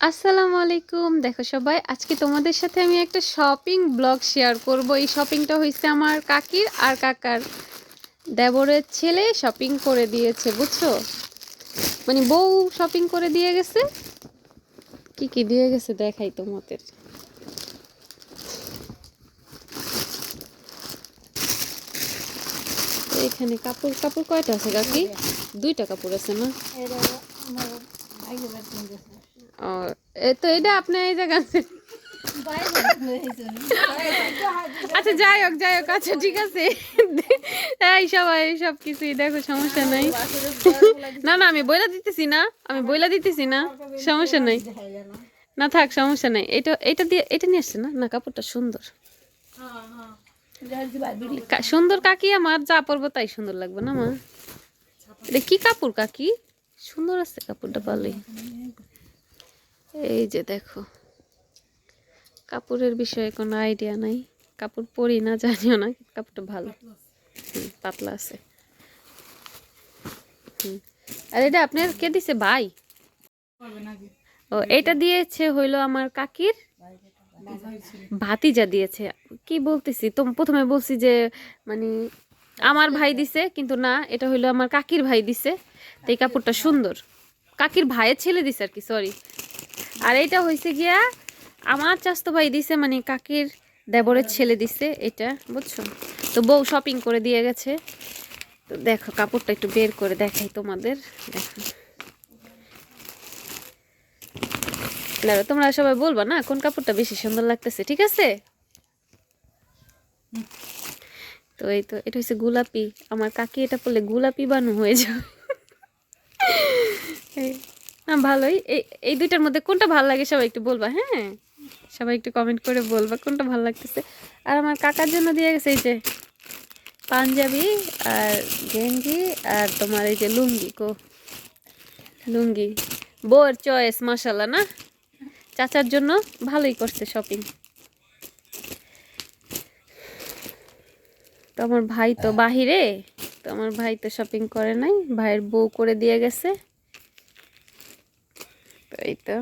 আসসালামু আলাইকুম। দেখো সবাই, আজকে তোমাদের সাথে আমি একটা শপিং ব্লগ শেয়ার করব। এই শপিংটা হয়েছে আমার কাকির আর কাকার। দেবরের ছেলে শপিং করে দিয়েছে, বুঝছ? মানে বউ শপিং করে দিয়ে গেছে। কি কি দিয়ে গেছে দেখাই তোমাদের। এখানে কাপড় কাপড় কয়টা আছে কাকি? দুইটা কাপড় আছে না? ও, এ তো এটা আপনি এই আচ্ছা যাই হোক যাই হোক আচ্ছা ঠিক আছে। এই সবাই, সব কিছুই দেখো, সমস্যা নাই। না না, আমি বইলা দিতেছি না, আমি বইলা দিতেছি না, সমস্যা নাই। না, থাক, সমস্যা নাই। এটা এটা দিয়ে, এটা নিয়ে আসছে না? না, কাপড়টা সুন্দর। সুন্দর কাকি আমার, যা পরবো তাই সুন্দর লাগবে না, মা? এটা কি কাপড়, কাকি? সুন্দর আছে কাপড়টা ভালোই এই যে দেখো। কাপড়ের বিষয়ে কোনো আইডিয়া নাই। কাপড় পরি না, জানিও না কাপড়টা ভালো। পাতলা আছে। আর এটা আপনার কে দিছে? ভাই? ও, এটা দিয়েছে হইল আমার কাকির? ভাতিজা দিয়েছে। কি বলতেছি? তো প্রথমে বলছি যে মানে আমার ভাই দিছে, কিন্তু না, এটা হইল আমার কাকির ভাই দিছে। তো এই কাপড়টা সুন্দর। কাকির ভাইয়ের ছেলে দিছে আর কি সরি আর এটা হয়েছে গিয়া আমার চাস্তো ভাই দিছে মানে কাকির দেবরের ছেলে দিছে এটা, বুঝছ? তো বউ শপিং করে দিয়ে গেছে। তো দেখো, কাপড়টা একটু বের করে দেখাই তোমাদের। দেখো। তোমরা সবাই বলবা না কোন কাপড়টা বেশি সুন্দর লাগতেছে, ঠিক আছে? তো এই তো, এটা হচ্ছে গোলাপি। আমার কাকি এটা পরলে গোলাপি বানু হয়ে যাবে। ভালোই। এই এই দুইটার মধ্যে কোনটা ভালো লাগে সবাই একটু বলবা হ্যাঁ? সবাই একটু কমেন্ট করে বলবা কোনটা ভালো লাগতেছে। আর আমার কাকার জন্য দিয়ে গেছে এই যে পাঞ্জাবি আর গেঞ্জি আর তোমার এই যে লুঙ্গি, কো, লুঙ্গি। বোর চয়েস মাসাল্লাহ না? চাচার জন্য ভালোই করছে শপিং তো আমার ভাই তো বাহিরে, তো আমার ভাই তো শপিং করে নাই। ভাইয়ের বউ করে দিয়ে গেছে। এই তো।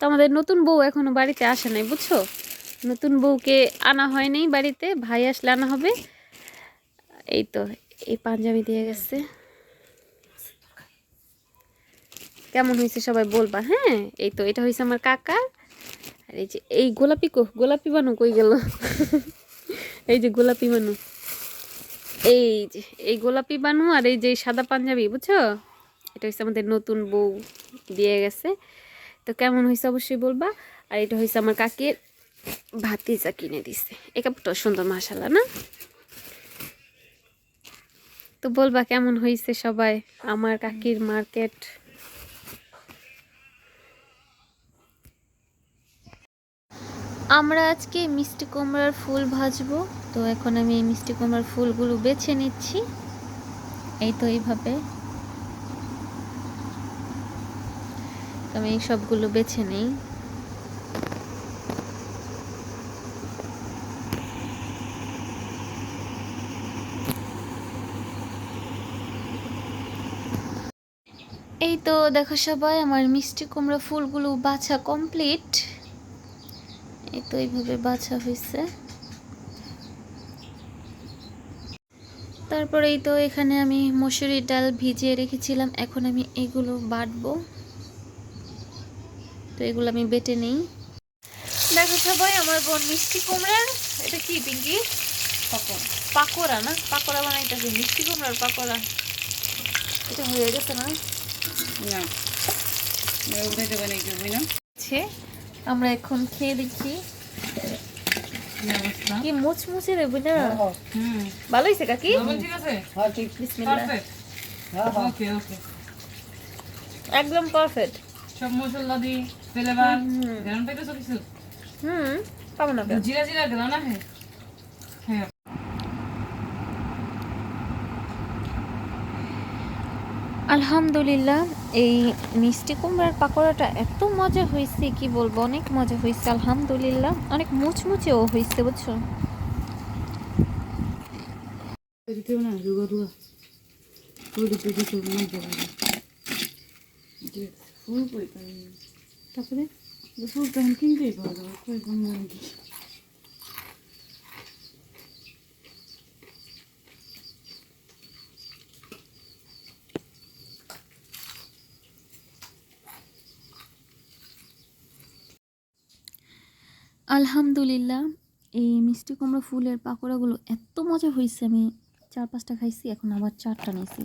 তো আমাদের নতুন বউ এখনও বাড়িতে আসে নাই, বুঝছ? নতুন বউকে আনা হয় নাই বাড়িতে, ভাই আসলে আনা হবে। এই তো, এই পাঞ্জাবি দিয়ে গেছে। কেমন হয়েছে সবাই বলবা হ্যাঁ? এই তো, এটা হয়েছে আমার কাকা। আর এই যে, এই গোলাপি কো, গোলাপি বানু কই গেল? এই যে গোলাপি বানু এই যে, এই গোলাপি বানু আর এই যে সাদা পাঞ্জাবি, বুঝছ? এটা হচ্ছে আমাদের নতুন বউ দিয়ে গেছে। তো কেমন হয়েছে অবশ্যই বলবা। আর এটা হয়েছে আমার কাকের ভাতিজা কিনে দিছে। এই কাপড়টা সুন্দর মাসালা না? তো বলবা কেমন হয়েছে সবাই আমার কাকির মার্কেট? আমরা আজকে মিষ্টি কুমড়ার ফুল ভাজবো। তো এখন আমি এই মিষ্টি কুমড়ার ফুলগুলো বেছে নিচ্ছি। এই তো এইভাবে আমি এই সবগুলো বেছে নেই। এই তো দেখো সবাই, আমার মিষ্টি কুমড়া ফুলগুলো বাছা কমপ্লিট। এই তো এইভাবে বাছা হয়েছে। তারপরে এই তো এখানে আমি মসুরির ডাল ভিজিয়ে রেখেছিলাম, এখন আমি এগুলো বাটবো। তো এগুলো আমি বেটে নেই। দেখো সবাই আমার বোন মিষ্টি কুমড়া এটা কি পিঙ্কি? পাকোড়া। না? পাকোড়া বানাইতেছে মিষ্টি কুমড়ার পাকোড়া। এটা হয়ে গেছে না? আমরা এখন খেয়ে দেখি। কি মুচমুচে রে বুঝা হুম। ভালো হয়েছে কাকি? ঠিক আছে। হ্যাঁ ঠিক। বিসমিল্লাহ। পারফেক্ট। হ্যাঁ হ্যাঁ। একদম পারফেক্ট। সব মশলা দি। পেটে কিছু হুম পাবো না জিরা জিরা গেল না হ্যাঁ। আলহামদুলিল্লাহ এই মিষ্টি কুমড়ার পাকোড়াটা এত মজা হয়েছে কি বলব অনেক মজা হয়েছে আলহামদুলিল্লাহ। অনেক মুচমুচেও হয়েছে বুঝছ? না তারপরে ফুল তো কিনতেই পাওয়া যাবে কোন নাকি আলহামদুলিল্লাহ, এই মিষ্টি কুমড়ো ফুলের পাকোড়াগুলো এত মজা হয়েছে, আমি চার পাঁচটা খাইছি, এখন আবার চারটা নিয়েছি।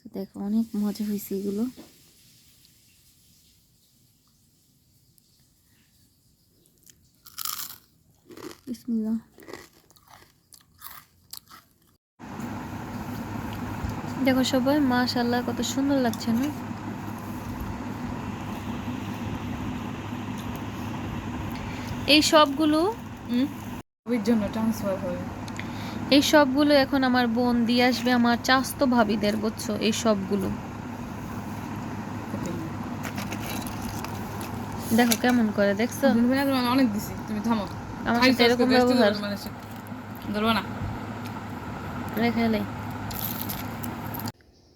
তো দেখো, অনেক মজা হয়েছে এগুলো। দেখো সবাই মাশাল্লাহ কত সুন্দর লাগছে না? এই সবগুলো জন্য ট্রান্সফার হবে এই সবগুলো এখন আমার বোন দিয়ে আসবে আমার চাস্তো ভাবিদের বুঝছ? এই সবগুলো। দেখো কেমন করে দেখছ? অনেক দিছি তুমি থামো। আমার সাথে এরকম ব্যবহার? ধরবে না সে। ধরবে না। রেখে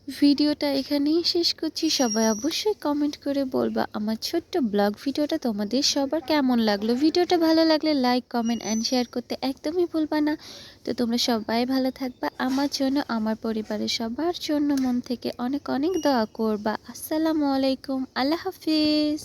ভিডিওটা এখানেই শেষ করছি। সবাই অবশ্যই কমেন্ট করে বলবা আমার ছোট্ট ব্লগ ভিডিওটা তোমাদের সবার কেমন লাগল? ভিডিওটা ভালো লাগলে লাইক কমেন্ট অ্যান্ড শেয়ার করতে একদমই ভুলবা না। তো তোমরা সবাই ভালো থাকবা। আমার জন্য আমার পরিবারের সবার জন্য মন থেকে অনেক অনেক দোয়া করবা। আসসালামু আলাইকুম। আল্লাহ হাফিজ।